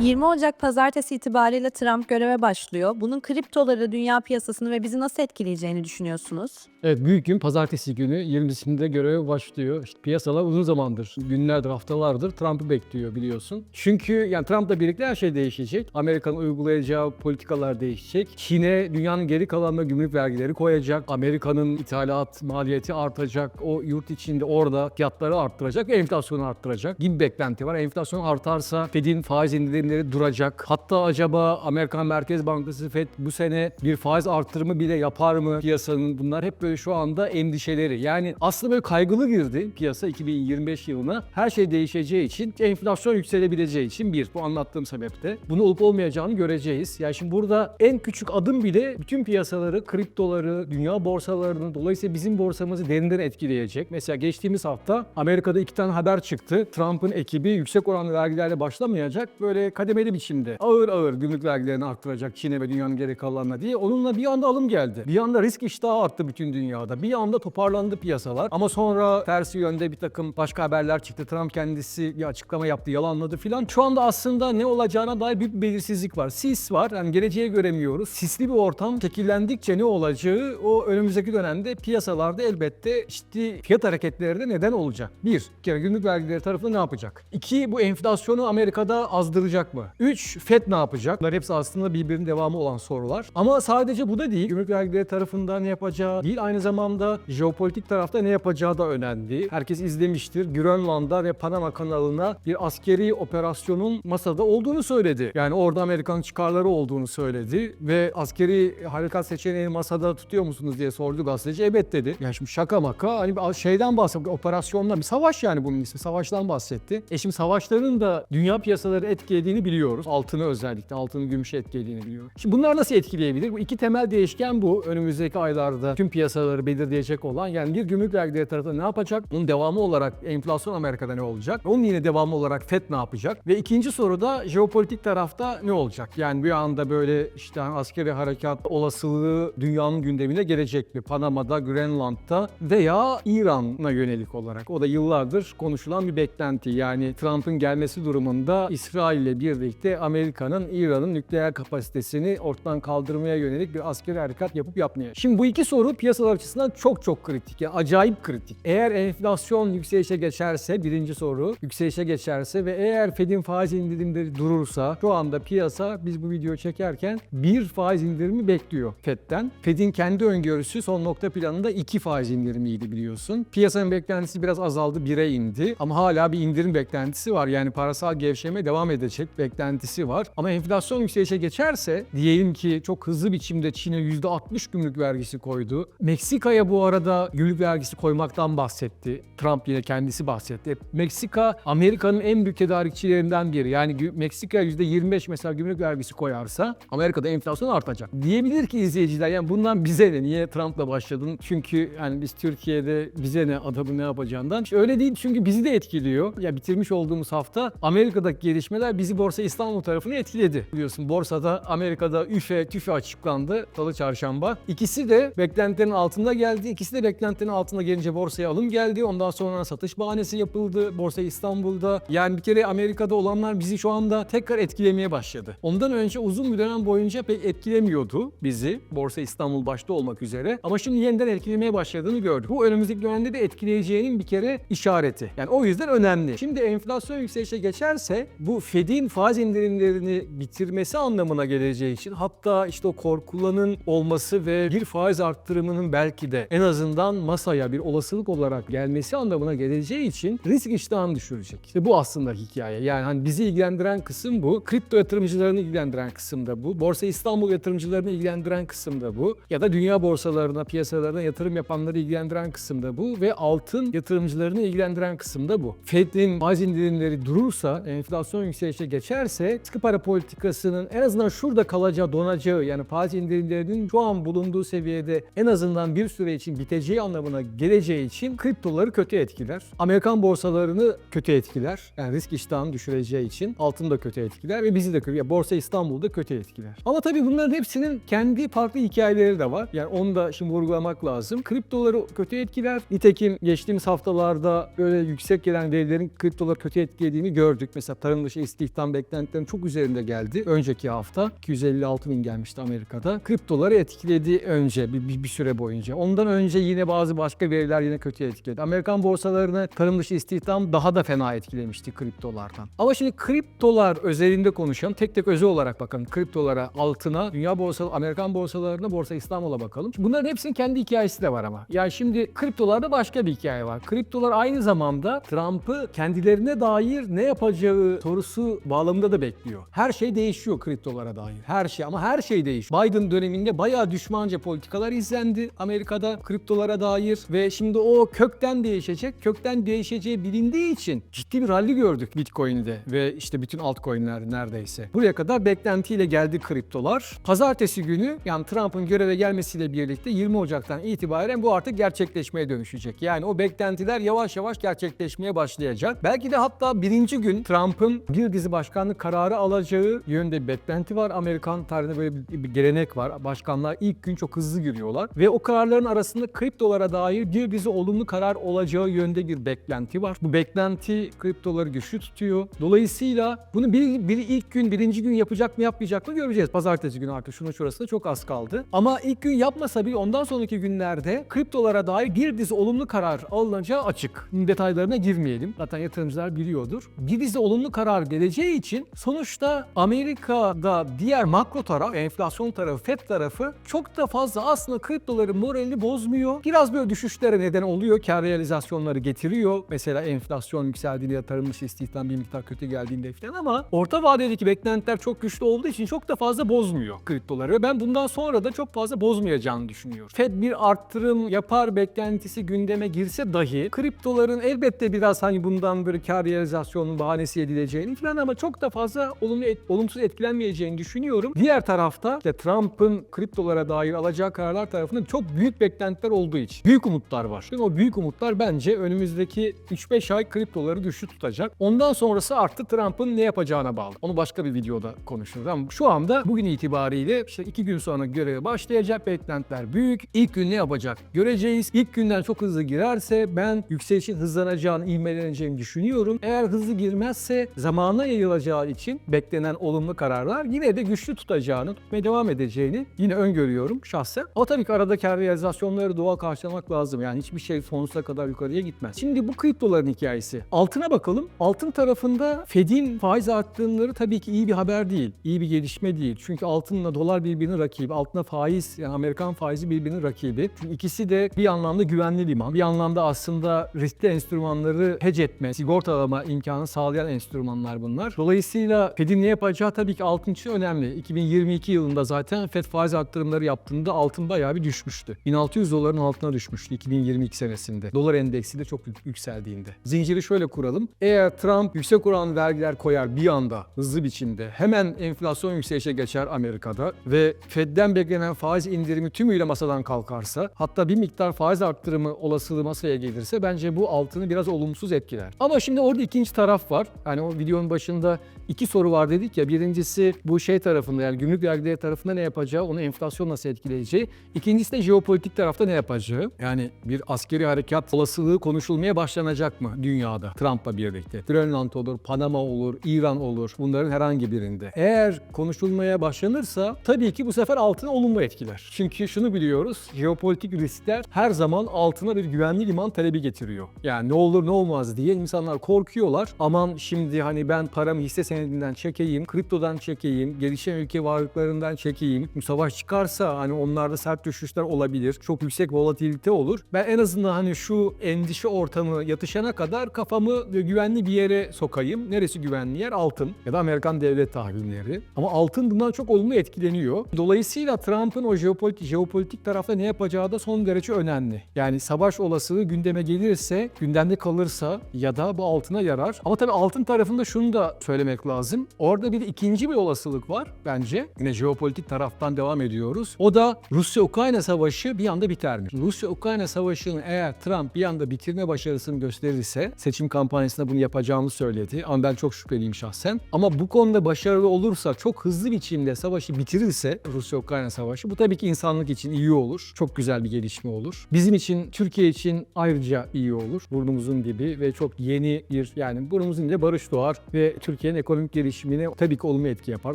20 Ocak pazartesi itibariyle Trump göreve başlıyor. Bunun kriptoları, dünya piyasasını ve bizi nasıl etkileyeceğini düşünüyorsunuz? Evet büyük gün pazartesi günü 20'sinde göreve başlıyor. İşte piyasalar uzun zamandır, günlerdir, haftalardır Trump'ı bekliyor biliyorsun. Çünkü yani Trump'la birlikte her şey değişecek. Amerika'nın uygulayacağı politikalar değişecek. Çin'e dünyanın geri kalanına gümrük vergileri koyacak. Amerika'nın ithalat maliyeti artacak. O yurt içinde orada fiyatları arttıracak enflasyonu arttıracak gibi beklenti var. Enflasyon artarsa Fed'in faiz indirimleri duracak. Hatta acaba Amerikan Merkez Bankası Fed bu sene bir faiz arttırımı bile yapar mı piyasanın? Bunlar hep böyle şu anda endişeleri. Yani aslında böyle kaygılı girdi piyasa 2025 yılına. Her şey değişeceği için, enflasyon yükselebileceği için bir, bu anlattığım sebepte. Bunu olup olmayacağını göreceğiz. Yani şimdi burada en küçük adım bile bütün piyasaları, kriptoları, dünya borsalarını, dolayısıyla bizim borsamızı derinden etkileyecek. Mesela geçtiğimiz hafta Amerika'da iki tane haber çıktı. Trump'ın ekibi yüksek oranlı vergilerle başlamayacak. Böyle kademeli biçimde ağır ağır gümrük vergilerini arttıracak Çin'e ve dünyanın geri kalanına diye. Onunla bir anda alım geldi. Bir anda risk iştahı arttı bütün dünyada. Bir anda toparlandı piyasalar. Ama sonra tersi yönde bir takım başka haberler çıktı. Trump kendisi bir açıklama yaptı, yalanladı filan. Şu anda aslında ne olacağına dair bir belirsizlik var. Sis var. Yani geleceği göremiyoruz. Sisli bir ortam şekillendikçe ne olacağı o önümüzdeki dönemde piyasalarda elbette işte fiyat hareketleri de neden olacak. Bir, bir kere gümrük vergileri tarafında ne yapacak? İki, bu enflasyonu Amerika'da azdıracak mı? Üç, FED ne yapacak? Bunlar hepsi aslında birbirinin devamı olan sorular. Ama sadece bu da değil. Gümrük vergileri tarafında ne yapacağı değil. Aynı zamanda jeopolitik tarafta ne yapacağı da önemli. Herkes izlemiştir. Grönland'a ve Panama kanalına bir askeri operasyonun masada olduğunu söyledi. Yani orada Amerikan çıkarları olduğunu söyledi ve askeri harekat seçeneğini masada tutuyor musunuz diye sordu gazeteci. Evet dedi. Ya şimdi şaka maka hani şeyden bahsetti. Operasyondan bir savaş yani bunun ismi. Savaştan bahsetti. E şimdi savaşların da dünya piyasaları etkilediğini biliyoruz. Altını özellikle altını gümüşü etkilediğini biliyoruz. Şimdi bunlar nasıl etkileyebilir? Bu iki temel değişken bu. Önümüzdeki aylarda tüm piyasaları belirleyecek olan yani bir gümrük vergileri tarafında ne yapacak? Bunun devamı olarak enflasyon Amerika'da ne olacak? Onun yine devamı olarak FED ne yapacak? Ve ikinci soru da jeopolitik tarafta ne olacak? Yani bir anda böyle işte askeri harekat olasılığı dünyanın gündemine gelecek mi? Panama'da, Grönland'da veya İran'a yönelik olarak. O da yıllardır konuşulan bir beklenti. Yani Trump'ın gelmesi durumunda İsrail ile birlikte Amerika'nın İran'ın nükleer kapasitesini ortadan kaldırmaya yönelik bir askeri harekat yapıp yapmaya. Şimdi bu iki soru piyasalar açısından çok çok kritik. Yani acayip kritik. Eğer enflasyon yükselişe geçerse birinci soru yükselişe geçerse ve eğer Fed'in faiz indirimleri durursa şu anda piyasa biz bu videoyu çekerken bir faiz indirimi bekliyor Fed'den. Fed'in kendi öngörüsü son nokta planında iki faiz indirimiydi biliyorsun. Piyasanın beklentisi biraz azaldı 1'e indi ama hala bir indirim beklentisi var. Yani parasal gevşeme devam edecek beklentisi var. Ama enflasyon yükselişe geçerse diyelim ki çok hızlı biçimde Çin'e %60 gümrük vergisi koydu. Meksika'ya bu arada gümrük vergisi koymaktan bahsetti. Trump yine kendisi bahsetti. Meksika Amerika'nın en büyük tedarikçilerinden biri. Yani Meksika %25 mesela gümrük vergisi koyarsa Amerika'da enflasyon artacak. Diyebilir ki izleyiciler yani bundan bize ne? Niye Trump'la başladın? Çünkü yani biz Türkiye'de bize ne adamın ne yapacağından. İşte öyle değil çünkü bizi de etkiliyor. Ya bitirmiş olduğumuz hafta Amerika'daki gelişmeler bizi Borsa İstanbul tarafını etkiledi. Biliyorsun borsada Amerika'da üfe tüfe açıklandı salı çarşamba. İkisi de beklentilerin altında geldi. İkisi de beklentilerin altında gelince borsaya alım geldi. Ondan sonra satış bahanesi yapıldı Borsa İstanbul'da. Yani bir kere Amerika'da olanlar bizi şu anda tekrar etkilemeye başladı. Ondan önce uzun bir dönem boyunca pek etkilemiyordu bizi. Borsa İstanbul başta olmak üzere. Ama şimdi yeniden etkilemeye başladığını gördük. Bu önümüzdeki dönemde de etkileyeceğinin bir kere işareti. Yani o yüzden önemli. Şimdi enflasyon yükselişe geçerse bu Fed'in faiz indirimlerini bitirmesi anlamına geleceği için hatta işte o korkulanın olması ve bir faiz arttırımının belki de en azından masaya bir olasılık olarak gelmesi anlamına geleceği için risk iştahını düşürecek. İşte bu aslında hikaye. Yani hani bizi ilgilendiren kısım bu. Kripto yatırımcılarını ilgilendiren kısım da bu. Borsa İstanbul yatırımcılarını ilgilendiren kısım da bu. Ya da dünya borsalarına, piyasalarına yatırım yapanları ilgilendiren kısım da bu. Ve altın yatırımcılarını ilgilendiren kısım da bu. Fed'in faiz indirimleri durursa, enflasyon yükselişe geçerse sıkı para politikasının en azından şurada kalacağı, donacağı yani faiz indirimlerinin şu an bulunduğu seviyede en azından bir süre için biteceği anlamına geleceği için kriptoları kötü etkiler. Amerikan borsalarını kötü etkiler. Yani risk iştahını düşüreceği için altını da kötü etkiler ve bizi de kötü. Ya Borsa İstanbul'da kötü etkiler. Ama tabii bunların hepsinin kendi farklı hikayeleri de var. Yani onu da şimdi vurgulamak lazım. Kriptoları kötü etkiler. Nitekim geçtiğimiz haftalarda böyle yüksek gelen verilerin kriptoları kötü etkilediğini gördük. Mesela tarım dışı istihdam yaratan beklentilerin çok üzerinde geldi. Önceki hafta 256 bin gelmişti Amerika'da. Kriptoları etkiledi önce bir, bir, bir süre boyunca. Ondan önce yine bazı başka veriler yine kötü etkiledi. Amerikan borsalarını tarım dışı istihdam daha da fena etkilemişti kriptolardan. Ama şimdi kriptolar özelinde konuşalım. Tek tek özel olarak bakalım. Kriptolara, altına, dünya borsaları, Amerikan borsalarına, Borsa İstanbul'a bakalım. Bunların hepsinin kendi hikayesi de var ama. Yani şimdi kriptolarda başka bir hikaye var. Kriptolar aynı zamanda Trump'ı kendilerine dair ne yapacağı sorusu bağlamında da bekliyor. Her şey değişiyor kriptolara dair. Her şey ama her şey değişiyor. Biden döneminde bayağı düşmanca politikalar izlendi Amerika'da kriptolara dair ve şimdi o kökten değişecek. Kökten değişeceği bilindiği için ciddi bir rally gördük Bitcoin'de ve işte bütün altcoin'ler neredeyse. Buraya kadar beklentiyle geldi kriptolar. Pazartesi günü yani Trump'ın göreve gelmesiyle birlikte 20 Ocak'tan itibaren bu artık gerçekleşmeye dönüşecek. Yani o beklentiler yavaş yavaş gerçekleşmeye başlayacak. Belki de hatta birinci gün Trump'ın bir dizi başkanlık kararı alacağı yönde bir beklenti var. Amerikan tarihinde böyle bir, gelenek var. Başkanlar ilk gün çok hızlı giriyorlar ve o kararların arasında kriptolara dair bir dizi olumlu karar olacağı yönde bir beklenti var. Bu beklenti kriptoları güçlü tutuyor. Dolayısıyla bunu bir, bir ilk gün, birinci gün yapacak mı yapmayacak mı göreceğiz. Pazartesi günü artık şunun şurasında çok az kaldı. Ama ilk gün yapmasa bile ondan sonraki günlerde kriptolara dair bir dizi olumlu karar alınacağı açık. Detaylarına girmeyelim. Zaten yatırımcılar biliyordur. Bir dizi olumlu karar geleceği için sonuçta Amerika'da diğer makro taraf, enflasyon tarafı, FED tarafı çok da fazla aslında kriptoların moralini bozmuyor. Biraz böyle düşüşlere neden oluyor. Kar realizasyonları getiriyor. Mesela enflasyon yükseldiğinde yatırım dışı istihdam bir miktar kötü geldiğinde falan ama orta vadedeki beklentiler çok güçlü olduğu için çok da fazla bozmuyor kriptoları. Ben bundan sonra da çok fazla bozmayacağını düşünüyorum. Fed bir arttırım yapar beklentisi gündeme girse dahi kriptoların elbette biraz hani bundan böyle kar realizasyonunun bahanesi edileceğini falan ama çok da fazla olumlu et- olumsuz etkilenmeyeceğini düşünüyorum. Diğer tarafta işte Trump'ın kriptolara dair alacağı kararlar tarafında çok büyük beklentiler olduğu için büyük umutlar var. Şimdi o büyük umutlar bence önümüzdeki 3-5 ay kriptoları güçlü tutacak. Ondan sonrası artık Trump'ın ne yapacağına bağlı. Onu başka bir videoda konuşuruz ama şu anda bugün itibariyle işte 2 gün sonra göreve başlayacak beklentiler büyük. İlk gün ne yapacak göreceğiz. İlk günden çok hızlı girerse ben yükselişin hızlanacağını, ivmeleneceğini düşünüyorum. Eğer hızlı girmezse zamana yayılacağı için beklenen olumlu kararlar yine de güçlü tutacağını, tutmaya devam edeceğini yine öngörüyorum şahsen. Ama tabii ki arada kar realizasyonları doğal karşılamak lazım. Yani hiçbir şey sonsuza kadar yukarıya gitmez. Şimdi bu kriptoların hikayesi. Altına bakalım. Altın tarafında Fed'in faiz arttırımları tabii ki iyi bir haber değil. İyi bir gelişme değil. Çünkü altınla dolar birbirinin rakibi. Altına faiz yani Amerikan faizi birbirinin rakibi. Çünkü ikisi de bir anlamda güvenli liman. Bir anlamda aslında riskli enstrümanları hedge etme, sigortalama imkanı sağlayan enstrümanlar bunlar. Dolayısıyla Fed'in ne yapacağı tabii ki altın için önemli. 2022 yılında zaten Fed faiz arttırımları yaptığında altın bayağı bir düşmüştü. 1600 doların altına düşmüştü 2022 senesinde. Dolar endeksi de çok yük- yükseldiğinde. Zinciri şöyle kuralım. Eğer Trump yüksek oran vergiler koyar bir anda hızlı biçimde hemen enflasyon yükselişe geçer Amerika'da ve Fed'den beklenen faiz indirimi tümüyle masadan kalkarsa hatta bir miktar faiz arttırımı olasılığı masaya gelirse bence bu altını biraz olumsuz etkiler. Ama şimdi orada ikinci taraf var. Hani o videonun başında iki soru var dedik ya. Birincisi bu şey tarafında yani gümrük vergileri tarafında ne yapacağı, onu enflasyon nasıl etkileyeceği. İkincisi de jeopolitik tarafta ne yapacağı. Yani bir askeri harekat olasılığı konuşulmaya başlanacak mı dünyada Trump'la birlikte? Grönland olur, Panama olur, İran olur. Bunların herhangi birinde. Eğer konuşulmaya başlanırsa tabii ki bu sefer altını olumlu etkiler. Çünkü şunu biliyoruz. Jeopolitik riskler her zaman altına bir güvenli liman talebi getiriyor. Yani ne olur ne olmaz diye insanlar korkuyorlar. Aman şimdi hani ben paramı hisse senedinden çekeyim, kriptodan çekeyim, gelişen ülke varlıklarından çekeyim. Bu savaş çıkarsa hani onlarda sert düşüşler olabilir. Çok yüksek volatilite olur. Ben en azından hani şu endişe ortamı yatışana kadar kafamı güvenli bir yere sokayım. Neresi güvenli yer? Altın ya da Amerikan devlet tahvilleri. Ama altın bundan çok olumlu etkileniyor. Dolayısıyla Trump'ın o jeopolitik, jeopolitik tarafta ne yapacağı da son derece önemli. Yani savaş olasılığı gündeme gelirse, gündemde kalırsa ya da bu altına yarar. Ama tabii altın tarafında şunu da söylemek lazım. Orada bir ikinci bir olasılık var bence. Yine jeopolitik taraftan devam ediyoruz. O da Rusya-Ukrayna savaşı bir anda biter mi? Rusya-Ukrayna savaşını eğer Trump bir anda bitirme başarısını gösterirse seçim kampanyasında bunu yapacağını söyledi. Ama ben çok şüpheliyim şahsen. Ama bu konuda başarılı olursa çok hızlı biçimde savaşı bitirirse Rusya-Ukrayna savaşı bu tabii ki insanlık için iyi olur. Çok güzel bir gelişme olur. Bizim için, Türkiye için ayrıca iyi olur. Burnumuzun dibi ve çok yeni bir yani burnumuzun dibi barış doğar ve Türkiye Türkiye'nin ekonomik gelişimine tabii ki olumlu etki yapar.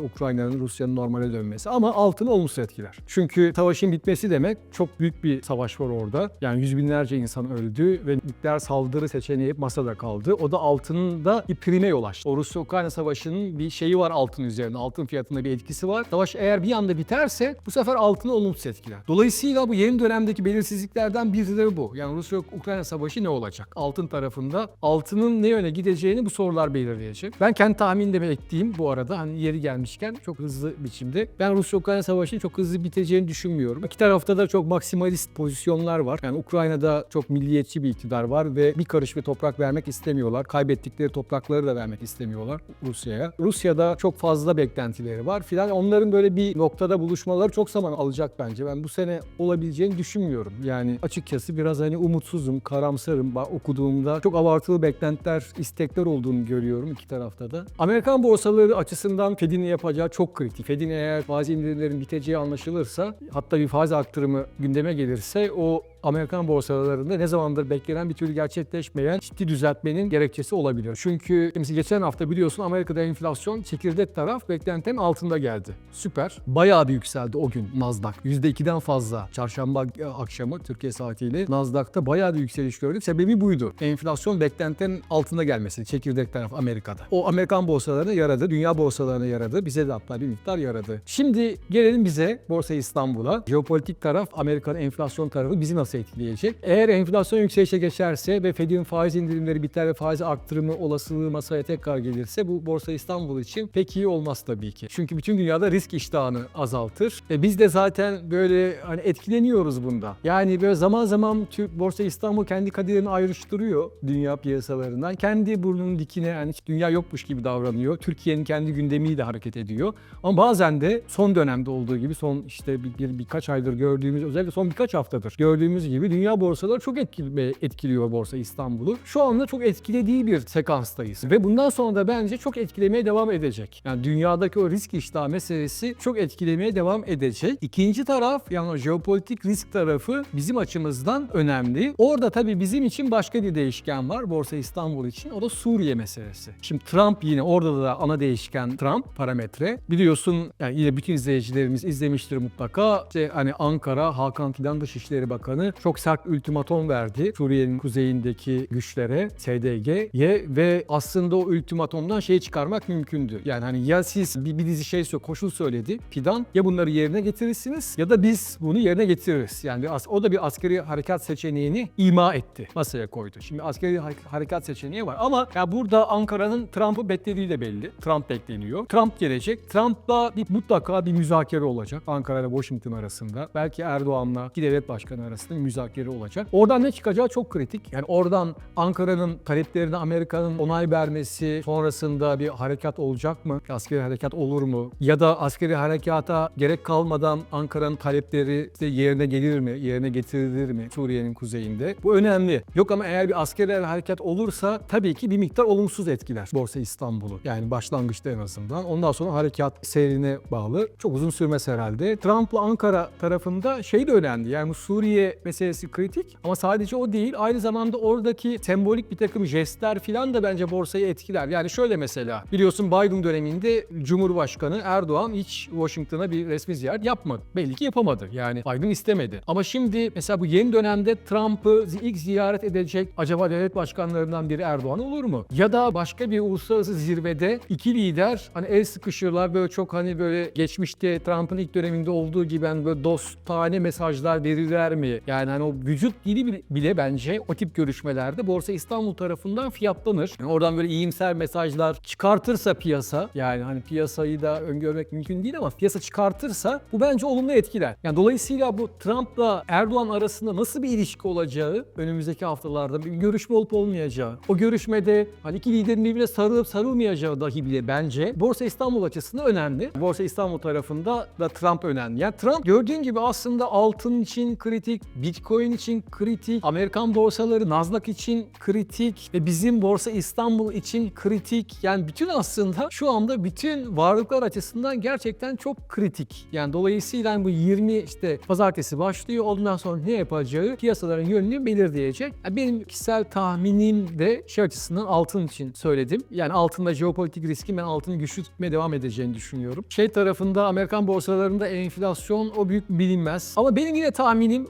Ukrayna'nın Rusya'nın normale dönmesi ama altını olumsuz etkiler. Çünkü savaşın bitmesi demek çok büyük bir savaş var orada. Yani yüz binlerce insan öldü ve nükleer saldırı seçeneği masada kaldı. O da altının da bir prime yol açtı. O Rusya-Ukrayna savaşının bir şeyi var altın üzerine. Altın fiyatında bir etkisi var. Savaş eğer bir anda biterse bu sefer altını olumsuz etkiler. Dolayısıyla bu yeni dönemdeki belirsizliklerden biri de bu. Yani Rusya-Ukrayna savaşı ne olacak? Altın tarafında altının ne yöne gideceğini bu sorular belirleyecek. Ben kendi tahminimi ekleyeyim bu arada hani yeri gelmişken çok hızlı biçimde. Ben Rusya-Ukrayna savaşının çok hızlı biteceğini düşünmüyorum. İki tarafta da çok maksimalist pozisyonlar var. Yani Ukrayna'da çok milliyetçi bir iktidar var ve bir karış bir toprak vermek istemiyorlar. Kaybettikleri toprakları da vermek istemiyorlar Rusya'ya. Rusya'da çok fazla beklentileri var filan. Onların böyle bir noktada buluşmaları çok zaman alacak bence. Ben bu sene olabileceğini düşünmüyorum. Yani açıkçası biraz hani umutsuzum, karamsarım. Bak okuduğumda çok abartılı beklentiler, istekler olduğunu görüyorum iki tarafta da. Amerikan borsaları açısından Fed'in yapacağı çok kritik. Fed'in eğer faiz indirimlerin biteceği anlaşılırsa hatta bir faiz arttırımı gündeme gelirse o Amerikan borsalarında ne zamandır beklenen bir türlü gerçekleşmeyen ciddi düzeltmenin gerekçesi olabilir. Çünkü mesela geçen hafta biliyorsun Amerika'da enflasyon çekirdek taraf beklentinin altında geldi. Süper. Bayağı bir yükseldi o gün Nasdaq. %2'den fazla çarşamba akşamı Türkiye saatiyle Nasdaq'ta bayağı bir yükseliş gördük. Sebebi buydu. Enflasyon beklentinin altında gelmesi çekirdek taraf Amerika'da. O Amerikan borsalarına yaradı, dünya borsalarına yaradı. Bize de hatta bir miktar yaradı. Şimdi gelelim bize Borsa İstanbul'a. Jeopolitik taraf Amerika'nın enflasyon tarafı bizi nasıl etkileyecek? Eğer enflasyon yükselişe geçerse ve Fed'in faiz indirimleri biter ve faiz arttırımı olasılığı masaya tekrar gelirse bu Borsa İstanbul için pek iyi olmaz tabii ki. Çünkü bütün dünyada risk iştahını azaltır. Ve biz de zaten böyle hani etkileniyoruz bunda. Yani böyle zaman zaman Türk Borsa İstanbul kendi kaderini ayrıştırıyor dünya piyasalarından. Kendi burnunun dikine yani hiç dünya yokmuş gibi davranıyor. Türkiye'nin kendi gündemiyle hareket ediyor. Ama bazen de son dönemde olduğu gibi son işte bir, bir- birkaç aydır gördüğümüz özellikle son birkaç haftadır gördüğümüz gibi dünya borsaları çok etkili, etkiliyor Borsa İstanbul'u. Şu anda çok etkilediği bir sekanstayız. Ve bundan sonra da bence çok etkilemeye devam edecek. Yani dünyadaki o risk iştahı meselesi çok etkilemeye devam edecek. İkinci taraf yani o jeopolitik risk tarafı bizim açımızdan önemli. Orada tabii bizim için başka bir değişken var Borsa İstanbul için. O da Suriye meselesi. Şimdi Trump yine orada da ana değişken Trump parametre. Biliyorsun yani yine bütün izleyicilerimiz izlemiştir mutlaka. İşte hani Ankara Hakan Fidan Dışişleri Bakanı çok sert ultimatom verdi Suriye'nin kuzeyindeki güçlere SDG'ye ve aslında o ultimatomdan şey çıkarmak mümkündü. Yani hani ya siz bir, bir dizi şey koşul söyledi Fidan ya bunları yerine getirirsiniz ya da biz bunu yerine getiririz. Yani o da bir askeri harekat seçeneğini ima etti. Masaya koydu. Şimdi askeri har- harekat seçeneği var ama ya burada Ankara'nın Trump'ı beklediği de belli. Trump bekleniyor. Trump gelecek. Trump'la bir mutlaka bir müzakere olacak Ankara ile Washington arasında. Belki Erdoğan'la iki devlet başkanı arasında müzakere olacak. Oradan ne çıkacağı çok kritik. Yani oradan Ankara'nın taleplerine Amerika'nın onay vermesi sonrasında bir harekat olacak mı? Askeri harekat olur mu? Ya da askeri harekata gerek kalmadan Ankara'nın talepleri işte yerine gelir mi? Yerine getirilir mi Suriye'nin kuzeyinde? Bu önemli. Yok ama eğer bir askeri harekat olursa tabii ki bir miktar olumsuz etkiler Borsa İstanbul'u. Yani başlangıçta en azından. Ondan sonra harekat seyrine bağlı. Çok uzun sürmez herhalde. Trump'la Ankara tarafında şey de önemli. Yani Suriye meselesi kritik ama sadece o değil. Aynı zamanda oradaki sembolik bir takım jestler filan da bence borsayı etkiler. Yani şöyle mesela biliyorsun Biden döneminde Cumhurbaşkanı Erdoğan hiç Washington'a bir resmi ziyaret yapmadı. Belli ki yapamadı. Yani Biden istemedi. Ama şimdi mesela bu yeni dönemde Trump'ı ilk ziyaret edecek acaba devlet başkanlarından biri Erdoğan olur mu? Ya da başka bir uluslararası zirvede iki lider hani el sıkışırlar böyle çok hani böyle geçmişte Trump'ın ilk döneminde olduğu gibi hani böyle dostane mesajlar verirler mi? Yani hani o vücut dili bile- bile bence o tip görüşmelerde Borsa İstanbul tarafından fiyatlanır. Yani oradan böyle iyimser mesajlar çıkartırsa piyasa yani hani piyasayı da öngörmek mümkün değil ama piyasa çıkartırsa bu bence olumlu etkiler. Yani dolayısıyla bu Trump'la Erdoğan arasında nasıl bir ilişki olacağı önümüzdeki haftalarda bir görüşme olup olmayacağı. O görüşmede hani iki liderin birbirine sarılıp sarılmayacağı dahi bile bence Borsa İstanbul açısından önemli. Borsa İstanbul tarafında da Trump önemli. Yani Trump gördüğün gibi aslında altın için kritik, Bitcoin için kritik, Amerikan borsaları Nasdaq için kritik ve bizim borsa İstanbul için kritik. Yani bütün aslında şu anda bütün varlıklar açısından gerçekten çok kritik. Yani dolayısıyla bu 20 işte pazartesi başlıyor. Ondan sonra ne yapacağı piyasaların yönünü belirleyecek. Yani benim kişisel tahminim de şey açısından altın için söyledim. Yani altında jeopolitik riskin ben altını güçlü tutmaya devam edeceğini düşünüyorum. Şey tarafında Amerikan borsalarında enflasyon o büyük bilinmez. Ama benim yine tahminim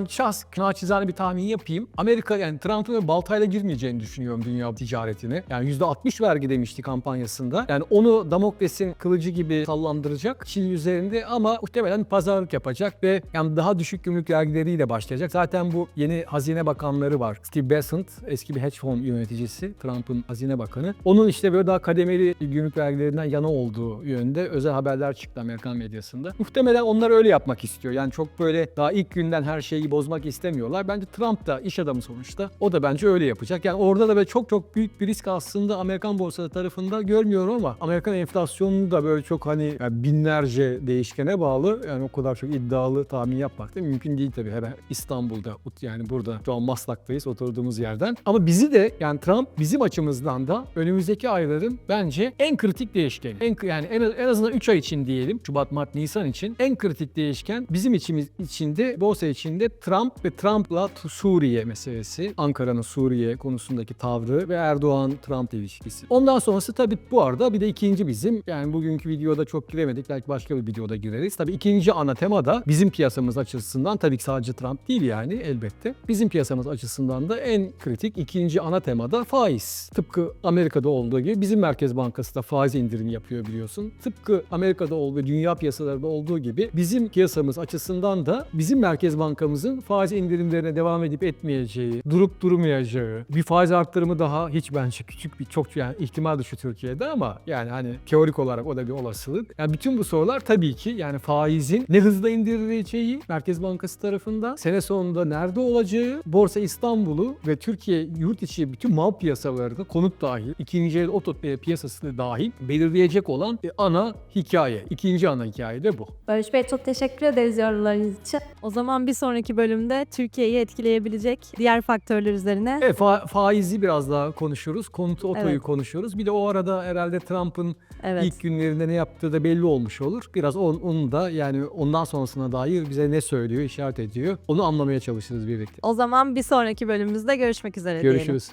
oradan şahs naçizane bir tahmin yapayım. Amerika yani Trump'ın öyle baltayla girmeyeceğini düşünüyorum dünya ticaretine. Yani %60 vergi demişti kampanyasında. Yani onu Damokles'in kılıcı gibi sallandıracak Çin üzerinde ama muhtemelen pazarlık yapacak ve yani daha düşük gümrük vergileriyle başlayacak. Zaten bu yeni hazine bakanları var. Steve Bessent eski bir hedge fund yöneticisi. Trump'ın hazine bakanı. Onun işte böyle daha kademeli gümrük vergilerinden yana olduğu yönde özel haberler çıktı Amerikan medyasında. Muhtemelen onlar öyle yapmak istiyor. Yani çok böyle daha ilk günden her şeyi bozmak istemiyorlar. Bence Trump da iş adamı sonuçta. O da bence öyle yapacak. Yani orada da böyle çok çok büyük bir risk aslında Amerikan borsaları tarafında görmüyorum ama Amerikan enflasyonunu da böyle çok hani yani binlerce değişkene bağlı. Yani o kadar çok iddialı tahmin yapmak da mümkün değil tabii. Her İstanbul'da yani burada şu an Maslak'tayız oturduğumuz yerden. Ama bizi de yani Trump bizim açımızdan da önümüzdeki ayların bence en kritik değişkeni. En, yani en, en azından 3 ay için diyelim. Şubat, Mart, Nisan için en kritik değişken bizim içimiz içinde, borsa içinde Trump ve Trump'la Suriye meselesi. Ankara'nın Suriye konusundaki tavrı ve Erdoğan-Trump ilişkisi. Ondan sonrası tabii bu arada bir de ikinci bizim yani bugünkü videoda çok giremedik. Belki başka bir videoda gireriz. Tabii ikinci ana tema da bizim piyasamız açısından tabii ki sadece Trump değil yani elbette. Bizim piyasamız açısından da en kritik ikinci ana tema da faiz. Tıpkı Amerika'da olduğu gibi bizim Merkez Bankası da faiz indirimi yapıyor biliyorsun. Tıpkı Amerika'da olduğu ve dünya piyasalarında olduğu gibi bizim piyasamız açısından da bizim Merkez Bankamızın faiz indirimlerine devam edip etmeyeceği, durup durmayacağı, bir faiz arttırımı daha hiç bence küçük bir çok yani ihtimal dışı Türkiye'de ama yani hani teorik olarak o da bir olasılık. Yani bütün bu sorular tabii ki yani faizin ne hızla indirileceği Merkez Bankası tarafından sene sonunda nerede olacağı, Borsa İstanbul'u ve Türkiye yurt içi bütün mal piyasalarını konut dahil, ikinci el oto piyasasını dahil belirleyecek olan e, ana hikaye. İkinci ana hikaye de bu. Barış Bey çok teşekkür ederiz yorumlarınız için. O zaman bir sonraki bölümde Türkiye'yi etkileyebilecek diğer faktörler üzerine Evet fa- faizi biraz daha konuşuruz. Konut otoyu Evet. konuşuyoruz. Bir de o arada herhalde Trump'ın evet. ilk günlerinde ne yaptığı da belli olmuş olur. Biraz on, onun da yani ondan sonrasına dair bize ne söylüyor, işaret ediyor. Onu anlamaya çalışırız birlikte. O zaman bir sonraki bölümümüzde görüşmek üzere diyelim. Görüşürüz.